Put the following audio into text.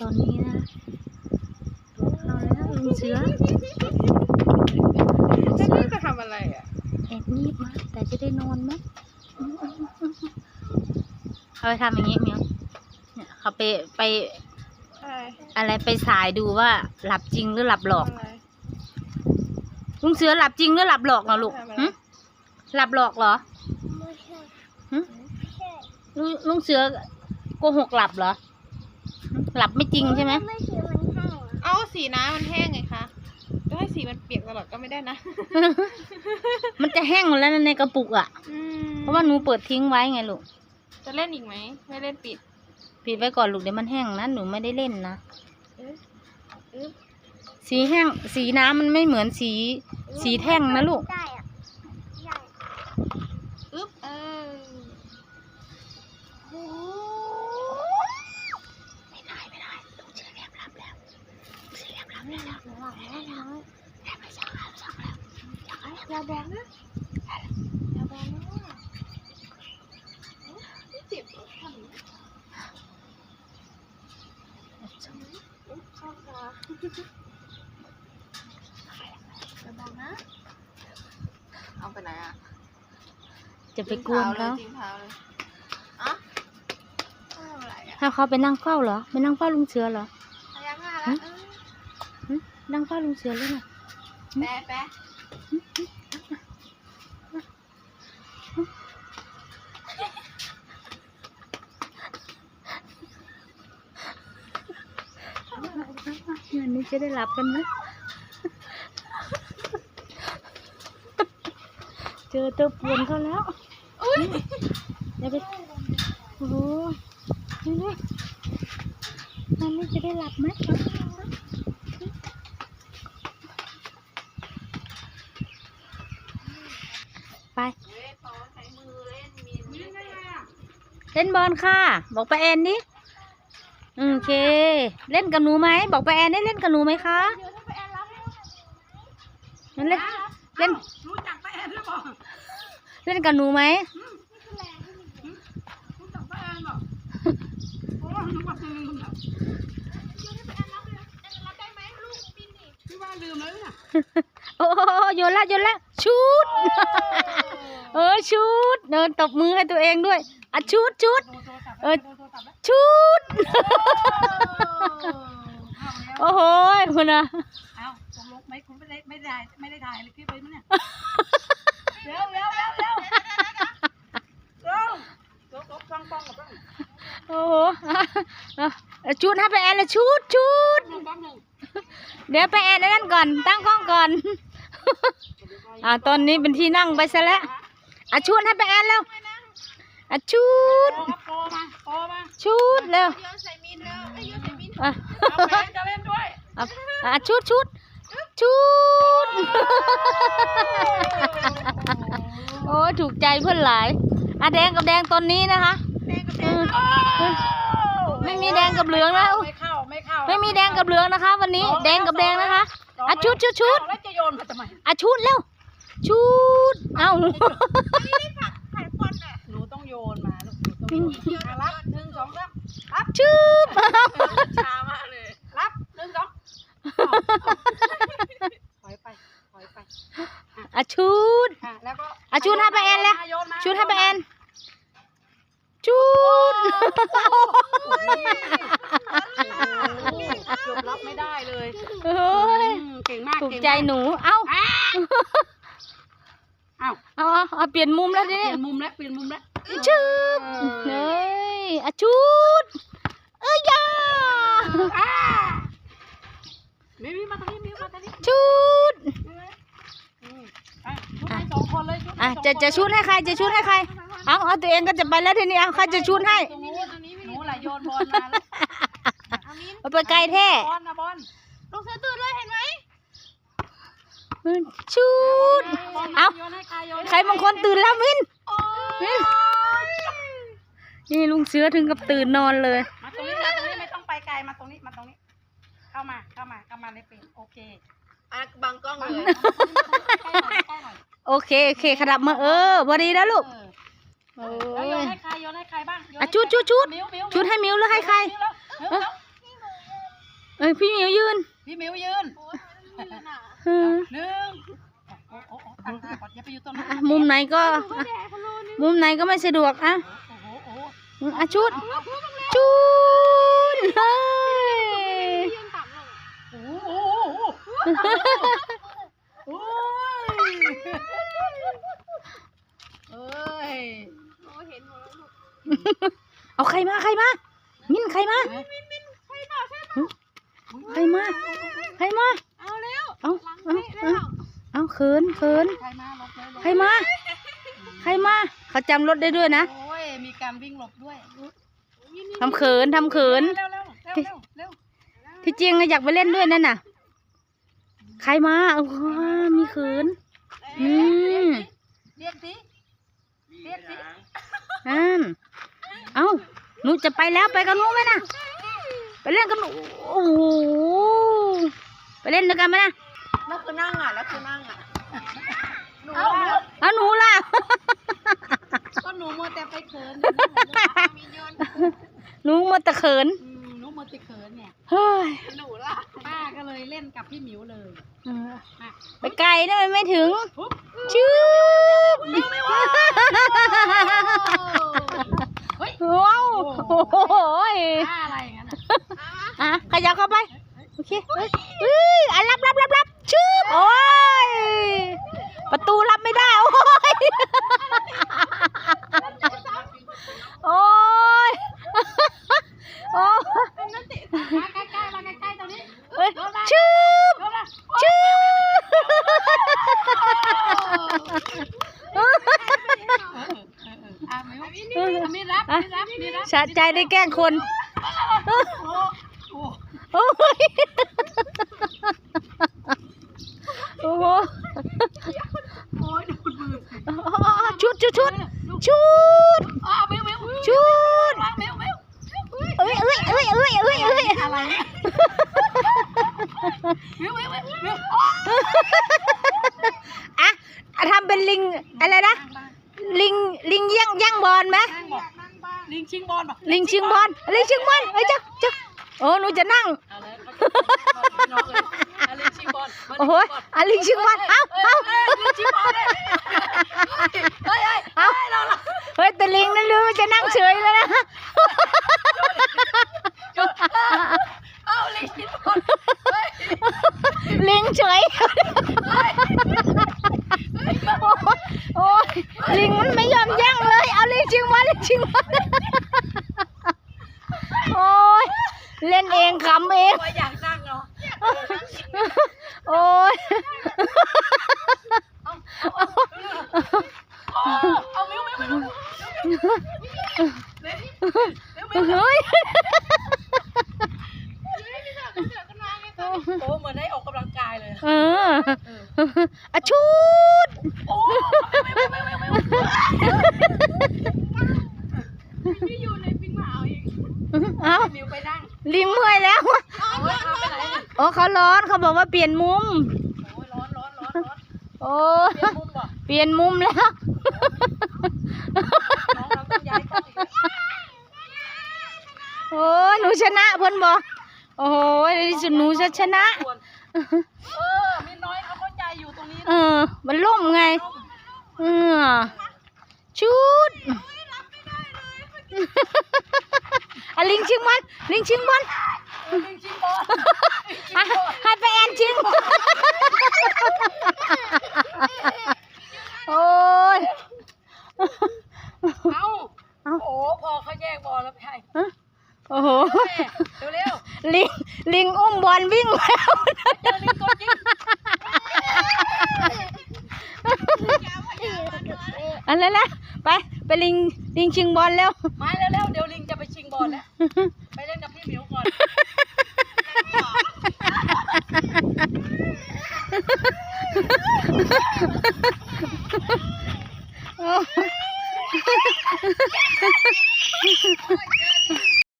ตอนนี้นะเอาแล้วลุงเสือจะนี่จะทำอะไรอะแอบงีบมาแต่จะได้นอนไหมเขาไปทำอย่างนี้เมียวเนี่ยเขาไปไปอะไรไปสายดูว่าหลับจริงหรือหลับหลอกลุงเสือหลับจริงหรือหลับหลอกนะลูกหึหลับหลอกเหรอไม่ใช่หึลุงลุงเสือโกหกหลับเหรอ หลับไม่จริงใช่ไหมไม่ใช่มันแห้งอะเอาสีน้ำมันแห้งไงคะจะให้สีมันเปียกตลอดก็ไม่ได้นะ มันจะแห้งหมดแล้วนะในกระปุกอะ อืมเพราะว่าหนูเปิดทิ้งไว้ไงลูก จะเล่นอีกไหม ไม่เล่นปิด ปิดไว้ก่อนลูกเดี๋ยวมันแห้งนะหนูไม่ได้เล่นนะ เอ๊ะอึ๊บ สีแห้งสีน้ำมันไม่เหมือนสี สีแท่งนะลูก ได้อะได้อึ๊บเออาแบงนะอย่าแบงนะเจ็บทำอุ๊บชอบค่ะอย่าแบงนะเอาไปไหนอะจะไปกวนเขาจริงเท้าเลยอะทำอะไรอะถ้าเขาไปนั่งเฝ้าเหรอไปนั่งเฝ้าลุงเสือเหรอพยักหน้าแล้วเออหึนั่งเฝ้าลุงเสือเลยนะแปะแปะ งานนี้จะได้หลับกันไหมเจอเตอปวนเขาแล้วอุ้ยเดี๋ยวไปโอ้โหนี่นี่งานนี้จะได้หลับไหม ไปเฮ้ยปอใช้มือเล่นมีนเล่นไงอะเล่นบอลค่ะ บอกไปาแอนดิอืมโอเค เล่นกับหนูไหมบอกไปาแอนได้เล่นกับหนูไหมคะเดี๋ยวถ้าไปแอนรับให้งั้นเล่นเล่นรู้จักไปแอนหรือเปล่าเล่นกับหนูไหมรู้จักไปแอนเปล่าโอ้นึกว่าลืมอะเดี๋ยวถ้าไปแอนรับเลยแอนรับได้ไหมลูกบินนี่พี่ว่าลืมแล้วเนี่ยโอ้โหโย นละโยนละชุด เออชุดเดินตบมือให้ตัวเองด้วยอะชุดชุดเออชุด โอ้โหคุณอะเอาตกลงไหมคุณไม่ได้ไม่ได้ไม่ได้ถ่ายเลยคลิปไว้มั้ยเนี่ยเร็วเร็วเร็วเร็วเร็วลบลบช่องป้องกับป้องโอ้โหอะอะอะชุดให้ไปแอนละชุดชุดหนึ่งป้องหนึ่งเดี๋ยวไปแอนนั่นก่อน ตั้งกล้องก่อน อ่าตอนนี้เป็นที่นั่งไปซะแล้วอะชุดให้ไปแอนแล้วอะชุดโปมาโปมาชุดเร็วโยนใส่มินแล้วไอ้โยนใส่มินอะเอาแฟนจะเล่นด้วยอะอะชุดชุดชุดโอ้ยถูกใจเพื่อนหลายอะแดงกับแดงตอนนี้นะคะแดงกับแดเองอไม่มีแดงกับเหลืองแล้วไม่เข้าไม่เข้าไม่มีแดงกับเหลืองนะคะ วันนี้แดงกับแดงนะคะอะชุดชุดชุดแล้วจะโยนมาทำไม อะชุดเร็วชุดเอ้าถ่ายควันอะหนูต้องโยนมาลูกหนูต้องโยนอะรับหนึ่งสองสามรับชืบช้ามากเลยรับหนึ่งสองถอยไปถอยไปอะชุดอะแล้วก็อะชุดให้ป้าแอนเลยโยนมาชุดให้ไปแอนชุดเกือบรับไม่ได้เลยเฮ้ยอืมเก่งมากถูกเงใจมากหนูเอ้า อ้าวเอาเอาเอาเปลี่ยนมุมแล้วทีเปนี้ลี่ยนมุมแล้วเปลี่ยนมุมแล้วชืบเฮ้ยอะชุดเอ้ยยาอ่ามิวมาทางนี้มิวมาทางนี้ชุดอืมอะชุดให้สองคนเลยชุดให้อะสองจะคนจะชุดให้ใครจะชุดให้ใครเอาเอาตัวเองก็จะไปแล้วทีนี้เอาใครจะชุดให้ตรงนู้นตรงนี้หนูแหละโยนบอลมาแล้วเอามิ้นเอาไปไกลแท้บอลนะบอลลูกเสือตื่นเลยเห็นไหม ชุดบอลเอาโยนให้ใครโยนให้ใครบางคนตื่นแล้วมินโอ้ยนี่ลุงเสือถึงกับตื่นนอนเลยมาตรงนี้มาตรงนี้ไม่ต้องไปไกลมาตรงนี้มาตรงนี้ เข้ามาเข้ามาเข้ามาในเป็นโอเคอะบังกล้องมาเลยใกล้หน่อยใกล้หน่อยโอเคโอเคขดับมาเออพอดีแล้วลูกเออแล้วโยนให้ใครโยนให้ใครบ้างโยนอะให้ชุดชุดชุดมิ้วมิ้วชุดให้มิวหรือให้ใครมิ้วแล้วมิ้วแล้วอ้ยพี่หมิวยืนพี่มิวยืนเออ หนึ่งโอ้โอ้โอ้ตั้งท่าก่อนอย่าไปอยู่ตรงนั้นอะมุมไหนก็อะมุมไหนก็ไม่สะดวกอะโอ้โหโอ้โหอืมอะชุด ชุดเฮ้ยโอ้โหโอ้ยเอ้ยเอาใครมาใครมา มินใครมา ใครมา ใครมา เอาแล้วเอาเอาเอาเอาเขินเขินใครมาหลบเลยหลบใครมา ใครมาเขาจำรถได้ด้วยนะโอ้ยมีการวิ่งหลบด้วยทำเขินทำเขิน เร็วเร็วเร็วเร็วเร็วที่จริงอะอยากไปเล่นด้วยนั่นน่ะ ใครมาโอ้โหมีเขินอืมเรียกสิเรียกสิอ่นเอาหนูจะไปแล้วไปกับหนูไหมนะไปเล่นกับหนูโอ้โหไปเล่นด้วยกันไหมนะ แล้วคือนั่งอะ แล้วคือนั่งอะ หนูเอาหนูล่ะ ก็หนูมัวแต่ไปเขินมีโยนหนูมาตะเขิน อืมหนูมัวแต่เขินเนี่ย เฮ้ยหนูล่ะ ป้าก็เลยเล่นกับพี่หมิวเลยเออมาไปไกลนะมันไม่ถึง ปุ๊บชืบเฮ้ยว้าวโอ้โหยป้าอะไรอย่างนั้นอะ อะขยับเข้าไป โอเคเฮ้ยเฮ้ยอะรับรับรับรับชืบโอ้ย ประตูรับไม่ได้ โอ้ย โอ้ย โอ้ยมาใกล้ๆมาใกล้ๆตรงนี้เฮ้ยชืบโดนละชืบเออเออเอออะหมิวอะมีรับมีรับมีรับสะใจได้แกล้งคน โอ้โห โอ้ย โอ้โห โอ้ยดูดมือ ชุดชุดชุดชุด อ้าวหมิวหมิว ชุด วางหมิวหมิว เอ้ยเอ้ยเอ้ยเอ้ยเอ้ยเอ้ย อะไร หมิวหมิวหมิวหมิวอะอะทำเป็นลิงอะไรนะ ลิงลิงย่างย่างบอลไหมนั่งบอกลิงชิงบอลลิงชิงบอลลิงชิงบอลเอ้ยจ้ะจ้ะโอ้หนูจะนั่ง เอาเลยเขาจะน้องเลยเอาลิงชิงบอลโอ้โหอะลิงชิงบอลเอ้าเอ้า ลิงชิงบอลเลยเฮ้ยเฮ้ย เอ้าเฮ้ยแต่ลิงนั่นลืมจะนั่งเฉยเลยนะ เอาลิงชิงบอลเฮ้ย ลิงเฉย โอ้ยลิงมันไม่ยอมย่างเลย เอาลิง ชิงบอลลิงชิงบอลโอ้ยเล่นเองขำเองว่าอยากนั่งเนาะโอ้ยเอามิวมิวมิวเฮ้ยโอ้เหมือนได้ออกกำลังกายเลย เอออะชุด โอ้มิวมิวมิวมิว เอ้า มิวไปนั่ง ลิงเมื่อยแล้วเอาเอาไปไหนเนี่ยโอ้เขาร้อนเขาบอกว่าเปลี่ยนมุม โอ้ยร้อนร้อนร้อนร้อนโอ้ยเปลี่ยนมุมบ่เปลี่ยนมุมแล้วน้องเราต้องย้ายกล้องอีกแล้วโอ้ยหนูชนะเพิ่นบอกโอ้ยในที่สุดหนูจะชนะส่วนเออมีน้อยเขาเข้าใจอยู่ตรงนี้ เออ มันล่มไง เออชุด อะลิงชิงบอลลิงชิงบอลลิงชิงบอลอะให้ไปแอนชิงโอ้ยเอาเอาโอ้พอเขาแยกบอลแล้วพี่ให้โอ้โหเร็วเร็วลิงลิงอุ้มบอลวิ่งแล้วเจอลิงตัวจริงอันนั้นนะไปไปลิงลิงชิงบอลแล้วมาเร็วเร็วเดี๋ยวลิงจะไป บอลแล้วไปเล่นกับพี่หมิวก่อน